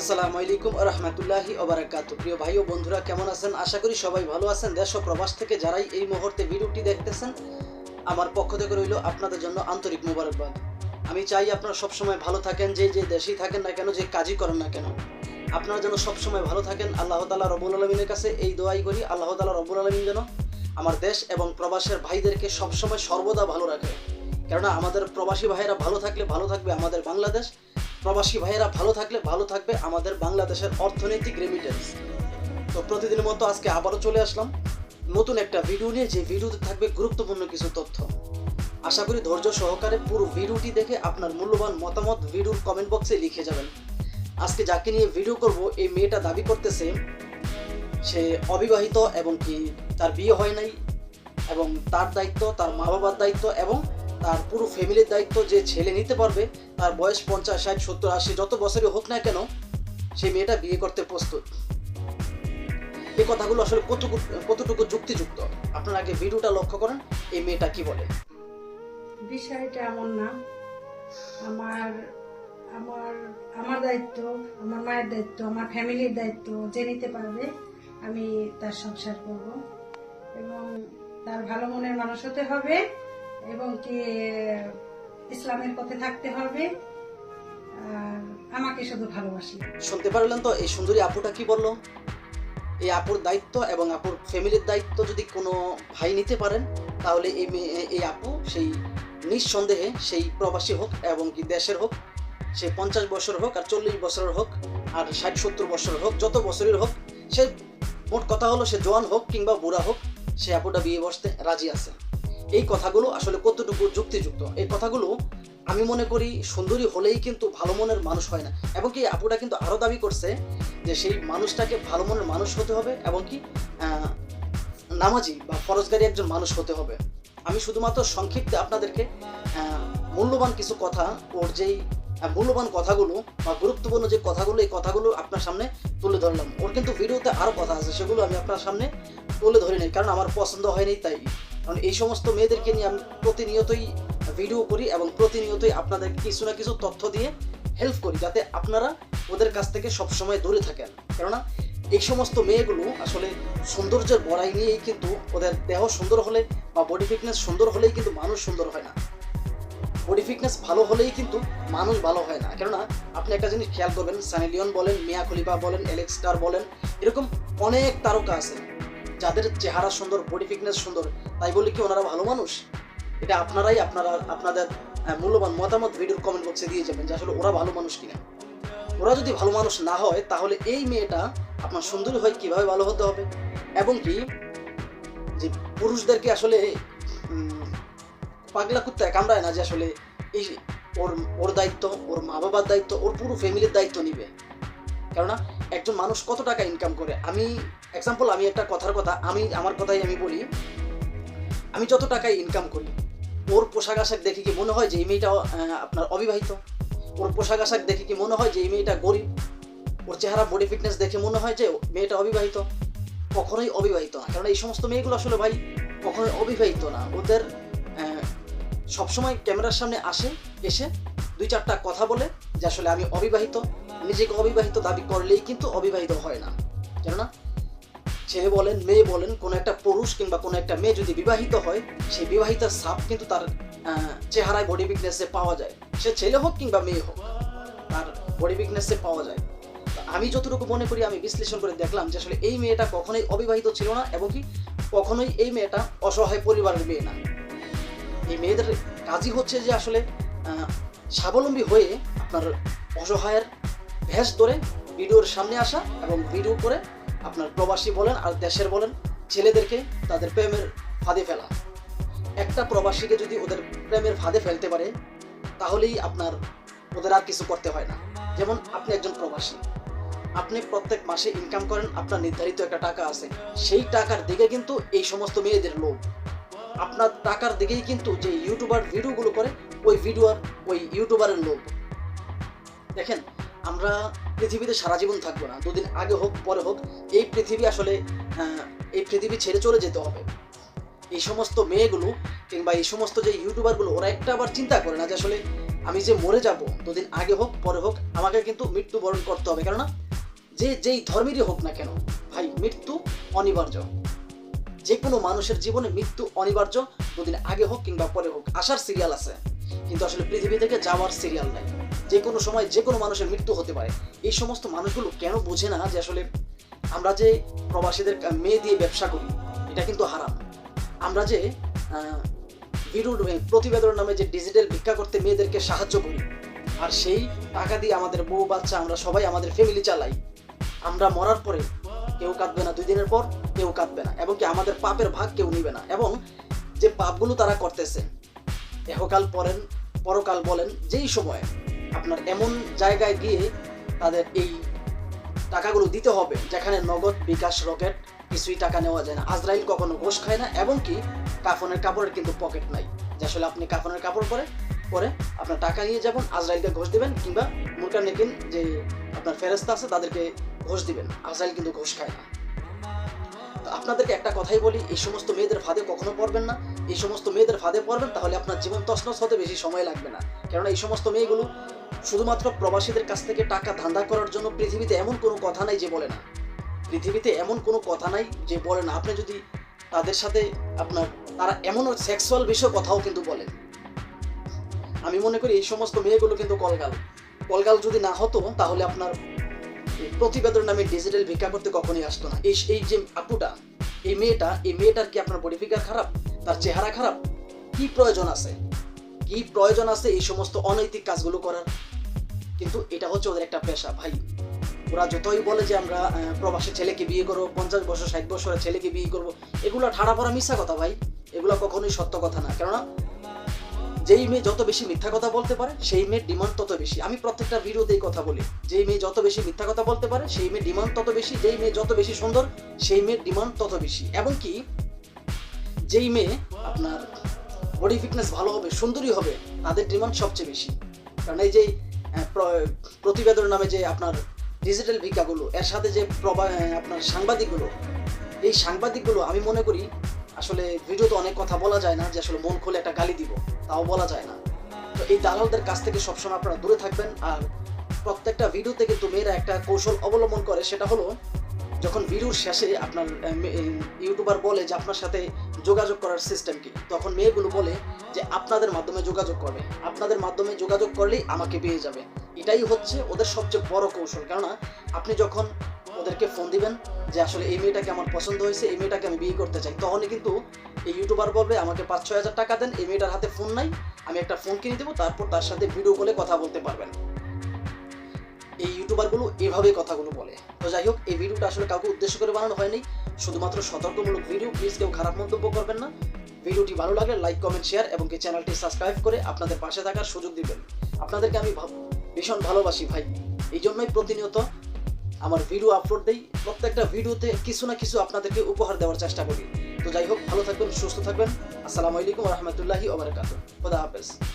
আসসালামু আলাইকুম রহমতুল্লাহি ওবারাকাত প্রিয় ভাই ও বন্ধুরা, কেমন আছেন? আশা করি সবাই ভালো আছেন। দেশ ও প্রবাস থেকে যারাই এই মুহূর্তে ভিডিওটি দেখতেছেন, আমার পক্ষ থেকে রইল আপনাদের জন্য আন্তরিক মোবারকবাদ। আমি চাই আপনারা সবসময় ভালো থাকেন, যে যে দেশেই থাকেন না কেন, যে কাজই করেন না কেন। আপনারা যেন সবসময় ভালো থাকেন। আল্লাহ তালা রবুল আলমিনের কাছে এই দোয়াই করি, আল্লাহ তালা রবুল আলমিন যেন আমার দেশ এবং প্রবাসের ভাইদেরকে সবসময় সর্বদা ভালো রাখে। কেননা আমাদের প্রবাসী ভাইয়েরা ভালো থাকলে ভালো থাকবে আমাদের বাংলাদেশ। প্রবাসী ভাইয়েরা ভালো থাকলে ভালো থাকবে আমাদের বাংলাদেশের অর্থনৈতিক রেমিটেন্স তো প্রতিদিনের মতো আজকে আবারও চলে আসলাম। নতুন একটা ভিডিও নিয়ে যে ভিডিওতে থাকবে গুরুত্বপূর্ণ কিছু তথ্য। আশা করি ধৈর্য সহকারে পুরো ভিডিওটি দেখে আপনার মূল্যবান মতামত ভিডিওর কমেন্ট বক্সে লিখে যাবেন। আজকে যাকে নিয়ে ভিডিও করব, এই মেয়েটা দাবি করতেছে, সে অবিবাহিত এবং কি তার বিয়ে হয় নাই, এবং তার দায়িত্ব, তার মা বাবার দায়িত্ব এবং তার পুরো ফ্যামিলির দায়িত্ব যে ছেলে নিতে পারবে, তার বয়স পঞ্চাশ, ষাট, সত্তর, আশি, যত বছরই হোক না কেন সেই মেয়েটা বিয়ে করতে প্রস্তুত। এই কথাগুলো আসলে কতটুকু কতটুকু যুক্তিযুক্ত? আপনারা আগে ভিডিওটা লক্ষ্য করেন, এই মেয়েটা কি বলে? বিষয়টা এমন না। আমার আমার আমার দায়িত্ব, আমার মায়ের দায়িত্ব, আমার ফ্যামিলির দায়িত্ব, যে নিতে পারবে, আমি তার সংসার করব। এবং তার ভালো মনের মানুষ হতে হবে। এবং কি ইসলামের পথে থাকতে হবে আমাকে শুধু ভালোবাসি। শুনতে পারলেন তো, এই সুন্দরী আপুটা কি বলল? এই আপুর দায়িত্ব এবং আপুর ফ্যামিলির দায়িত্ব যদি কোনো ভাই নিতে পারেন, তাহলে এই এই আপু সেই নিঃসন্দেহে সেই প্রবাসী হোক এবং কি দেশের হোক, সে পঞ্চাশ বছর হোক আর চল্লিশ বছরের হোক আর ষাট সত্তর বছরের হোক, যত বছরের হোক, সে মোট কথা হলো সে জোয়ান হোক কিংবা বুড়া হোক, সে আপুটা বিয়ে বসতে রাজি আছে। এই কথাগুলো আসলে কতটুকু যুক্তিযুক্ত? এই কথাগুলো আমি মনে করি সুন্দরী হলেই কিন্তু ভালো মনের মানুষ হয় না। এবং কি আপুটা কিন্তু আরও দাবি করছে যে সেই মানুষটাকে ভালো মনের মানুষ হতে হবে এবং কি নামাজি বা ফরজগারী একজন মানুষ হতে হবে। আমি শুধুমাত্র সংক্ষিপ্তে আপনাদেরকে মূল্যবান কিছু কথা ওর যেই মূল্যবান কথাগুলো বা গুরুত্বপূর্ণ যে কথাগুলো, এই কথাগুলো আপনার সামনে তুলে ধরলাম। ওর কিন্তু ভিডিওতে আরও কথা আছে, সেগুলো আমি আপনার সামনে তুলে ধরি নাই কারণ আমার পছন্দ হয়নি, তাই কারণ এই সমস্ত মেয়েদেরকে নিয়ে আমি প্রতিনিয়তই ভিডিও করি এবং প্রতিনিয়তই আপনাদের কিছু না কিছু তথ্য দিয়ে হেল্প করি যাতে আপনারা ওদের কাছ থেকে সবসময় দূরে থাকেন। কেননা এই সমস্ত মেয়েগুলো আসলে সৌন্দর্যের বড়াই নিয়েই কিন্তু ওদের দেহ সুন্দর হলে বা বডি ফিটনেস সুন্দর হলেই কিন্তু মানুষ সুন্দর হয় না। বডি ফিটনেস ভালো হলেই কিন্তু মানুষ ভালো হয় না। কেননা আপনি একটা জিনিস খেয়াল করবেন সানি লিওন বলেন মিয়া খলিফা বলেন এলেক্স স্টার বলেন, এরকম অনেক তারকা আছে। যাদের চেহারা সুন্দর বডি ফিটনেস সুন্দর, তাই বলে কি ওনারা ভালো মানুষ? এটা আপনারাই আপনারা, আপনাদের মূল্যবান মতামত ভিডিওর কমেন্ট বক্সে দিয়ে যাবেন যে আসলে ওরা ভালো মানুষ কিনা। ওরা যদি ভালো মানুষ না হয়, তাহলে এই মেয়েটা আপনার সুন্দরী হয়, কীভাবে ভালো হতে হবে? এবং কি যে পুরুষদেরকে আসলে পাগলা কুত্তায় কামড়ায় না যে আসলে এই ওর ওর দায়িত্ব, ওর মা বাবার দায়িত্ব, ওর পুরো ফ্যামিলির দায়িত্ব নিবে। কেননা একজন মানুষ কত টাকা ইনকাম করে? আমি এক্সাম্পল আমি একটা কথার কথা, আমি, আমার কথাই আমি বলি, আমি যত টাকায় ইনকাম করি, ওর পোশাক আশাক দেখে কি মনে হয় যে এই মেয়েটা আপনার অবিবাহিত? ওর পোশাক আশাক দেখে কি মনে হয় যে এই মেয়েটা গরিব? ওর চেহারা বডি ফিটনেস দেখে মনে হয় যে মেয়েটা অবিবাহিত? কখনোই অবিবাহিত না। কারণ এই সমস্ত মেয়েগুলো আসলে ভাই কখনোই অবিবাহিত না। ওদের সবসময় ক্যামেরার সামনে আসে, এসে দুই চারটা কথা বলে যে আসলে আমি অবিবাহিত। নিজেকে অবিবাহিত দাবি করলেই কিন্তু অবিবাহিত হয় না। কেননা ছেলে বলেন, মেয়ে বলেন, কোনো একটা পুরুষ কিংবা কোনো একটা মেয়ে যদি বিবাহিত হয়, সেই বিবাহিতার ছাপ কিন্তু তার চেহারায় বডি ফিটনেসে পাওয়া যায়। সে ছেলে হোক কিংবা মেয়ে হোক, তার বডি ফিটনেসে পাওয়া যায়। আমি যতটুকু মনে করি, আমি বিশ্লেষণ করে দেখলাম যে আসলে এই মেয়েটা কখনোই অবিবাহিত ছিল না এবং কি কখনোই এই মেয়েটা অসহায় পরিবারের মেয়ে না। এই মেয়েদের কাজই হচ্ছে যে আসলে স্বাবলম্বী হয়ে আপনার অসহায়ের ভেস ধরে ভিডিওর সামনে আসা এবং ভিডিও করে আপনার প্রবাসী বলেন আর দেশের বলেন ছেলেদেরকে তাদের প্রেমের ফাঁদে ফেলা। একটা প্রবাসীকে যদি ওদের প্রেমের ফাঁদে ফেলতে পারে, তাহলেই আপনার ওদের আর কিছু করতে হয় না। যেমন আপনি একজন প্রবাসী, আপনি প্রত্যেক মাসে ইনকাম করেন, আপনার নির্ধারিত একটা টাকা আছে। সেই টাকার দিকে কিন্তু এই সমস্ত মেয়েদের লোভ। আপনার টাকার দিকেই কিন্তু যে ইউটিউবার ভিডিওগুলো করে, ওই ভিডিওর, ওই ইউটিউবারের লোভ। দেখেন আমরা পৃথিবীতে সারা জীবন থাকব না। দুদিন আগে হোক, পরে হোক, এই পৃথিবী আসলে এই পৃথিবী ছেড়ে চলে যেতে হবে। এই সমস্ত মেয়েগুলো কিংবা এই সমস্ত যে ইউটিউবারগুলো, ওরা একটা আবার চিন্তা করে না যে আসলে আমি যে মরে যাব, দুদিন আগে হোক, পরে হোক, আমাকে কিন্তু মৃত্যুবরণ করতে হবে। কেননা যে, যেই ধর্মেরই হোক না কেন, ভাই, মৃত্যু অনিবার্য। যে কোনো মানুষের জীবনে মৃত্যু অনিবার্য, দুদিন আগে হোক কিংবা পরে হোক আসার সিরিয়াল আছে। কিন্তু আসলে পৃথিবী থেকে যাওয়ার সিরিয়াল নাই। যে কোনো সময় যে কোনো মানুষের মৃত্যু হতে পারে। এই সমস্ত মানুষগুলো কেন বোঝে না যে আসলে আমরা যে প্রবাসীদের মেয়ে দিয়ে ব্যবসা করি এটা কিন্তু হারাম। আমরা যে আহ, ভিডিও প্রতিবেদন নামে যে ডিজিটাল ভিক্ষা করতে মেয়েদেরকে সাহায্য করি আর সেই টাকা দিয়ে আমাদের বউ বাচ্চা আমরা সবাই আমাদের ফ্যামিলি চালাই আমরা মরার পরে কেউ কাঁদবে না দুই দিনের পর কেউ কাঁদবে না এবং কি আমাদের পাপের ভাগ কেউ নিবে না। এবং যে পাপগুলো তারা করতেছে এহকাল পরেন পরকাল বলেন যেই সময় আপনার এমন জায়গায় গিয়ে তাদের এই টাকাগুলো দিতে হবে যেখানে নগদ বিকাশ রকেট কিছুই টাকা নেওয়া যায় না। আজরাইল কখনো ঘোষ খায় না এবং কি কাফনের কাপড়ের কিন্তু পকেট নাই। যে আসলে আপনি কাফনের কাপড় পরে পরে আপনার টাকা নিয়ে যাবেন, আজরাইলকে ঘোষ দিবেন, কিংবা মুরকার নেকিন যে আপনার ফেরস্তা আছে, তাদেরকে ঘোষ দিবেন। আজরাইল কিন্তু ঘোষ খায় না। আপনাদেরকে একটা কথাই বলি, এই সমস্ত মেয়েদের ফাঁদে কখনো পড়বেন না। এই সমস্ত মেয়েদের ফাঁদে পড়বেন, তাহলে আপনার জীবন তছনছ হতে বেশি সময় লাগবে না। কেননা এই সমস্ত মেয়েগুলো শুধুমাত্র প্রবাসীদের কাছ থেকে টাকা ধান্দা করার জন্য পৃথিবীতে এমন কোনো কথা নাই যে বলে না। পৃথিবীতে এমন কোনো কথা নাই যে বলে না। আপনি যদি তাদের সাথে আপনার, তারা এমন সেক্সুয়াল বিষয়ে কথাও কিন্তু বলেন আমি মনে করি এই সমস্ত মেয়েগুলো কিন্তু কলগাল। কলগাল যদি না হতো, তাহলে আপনার প্রতিবেদন নামে ডিজিটাল ভিক্ষা করতে কখনোই আসতো না। এই এই যে আপুটা, এই মেয়েটা, এই মেয়েটার কি আপনার বডি ফিগার খারাপ? তার চেহারা খারাপ? কি প্রয়োজন আছে? কি প্রয়োজন আছে এই সমস্ত অনৈতিক কাজগুলো করার? কিন্তু এটা হচ্ছে ওদের একটা পেশা, ভাই। ওরা যতই বলে যে আমরা প্রবাসী ছেলেকে বিয়ে করব, পঞ্চাশ বছর, ষাট বছরের ছেলেকে বিয়ে করব, এগুলো ঠাড়া পড়া মিথ্যা কথা, ভাই। এগুলো কখনোই সত্য কথা না। কেননা, যেই মেয়ে যত বেশি মিথ্যা কথা বলতে পারে, সেই মেয়ের ডিমান্ড তত বেশি। আমি প্রত্যেকটা ভিডিওতে এই কথা বলি। যেই মেয়ে যত বেশি মিথ্যা কথা বলতে পারে, সেই মেয়ের ডিমান্ড তত বেশি। যেই মেয়ে যত বেশি সুন্দর, সেই মেয়ের ডিমান্ড তত বেশি। এবং কি, যেই মেয়ে আপনার বডি ফিটনেস ভালো হবে, সুন্দরী হবে, তাদের ডিমান্ড সবচেয়ে বেশি। কারণ এই যে প্রতিবেদন নামে যে আপনার ডিজিটাল ভিক্ষাগুলো, এর সাথে যে প্রবা- আপনার সাংবাদিকগুলো, এই সাংবাদিকগুলো আমি মনে করি আসলে ভিডিওতে অনেক কথা বলা যায় না যে আসলে মন খুলে একটা গালি দিব, তাও বলা যায় না। তো এই দালালদের কাছ থেকে সবসময় আপনারা দূরে থাকবেন আর প্রত্যেকটা ভিডিওতে কিন্তু মেয়েরা একটা কৌশল অবলম্বন করে, সেটা হলো যখন ভিডিওর শেষে আপনার ইউটিউবার বলে যে আপনার সাথে যোগাযোগ করার সিস্টেম কি? তখন মেয়েগুলো বলে যে, আপনাদের মাধ্যমে যোগাযোগ করবে। আপনাদের মাধ্যমে যোগাযোগ করলেই আমাকে পেয়ে যাবে। এটাই হচ্ছে ওদের সবচেয়ে বড় কৌশল। কেননা, আপনি যখন ওদেরকে ফোন দিবেন যে, আসলে এই মেয়েটাকে আমার পছন্দ হয়েছে, এই মেয়েটাকে আমি বিয়ে করতে চাই, তখনই কিন্তু এই ইউটিউবার বলবে, আমাকে পাঁচ ছয় হাজার টাকা দেন, এই মেয়েটার হাতে ফোন নাই, আমি একটা ফোন কিনে দেবো, তারপর তার সাথে ভিডিও কলে কথা বলতে পারবেন। এই ইউটিউবারগুলো এভাবেই কথাগুলো বলে। তো যাই হোক, এই ভিডিওটা আসলে কাউকে উদ্দেশ্য করে বানানো হয়নি। শুধুমাত্র সতর্কমূলক ভিডিও প্লিজ কেউ খারাপ মন্তব্য করবেন না। ভিডিওটি ভালো লাগলে লাইক কমেন্ট শেয়ার এবং কি চ্যানেলটি সাবস্ক্রাইব করে আপনাদের পাশে থাকার সুযোগ দিবেন। আপনাদেরকে আমি ভীষণ ভালোবাসি ভাই। এই জন্যই প্রতিনিয়ত আমার ভিডিও আপলোড দেই। প্রত্যেকটা ভিডিওতে কিছু না কিছু আপনাদেরকে উপহার দেওয়ার চেষ্টা করি। তো যাই হোক, ভালো থাকবেন, সুস্থ থাকবেন। আসসালামু আলাইকুম রহমতুল্লাহি ওবরাকাতু খোদা হাফেজ।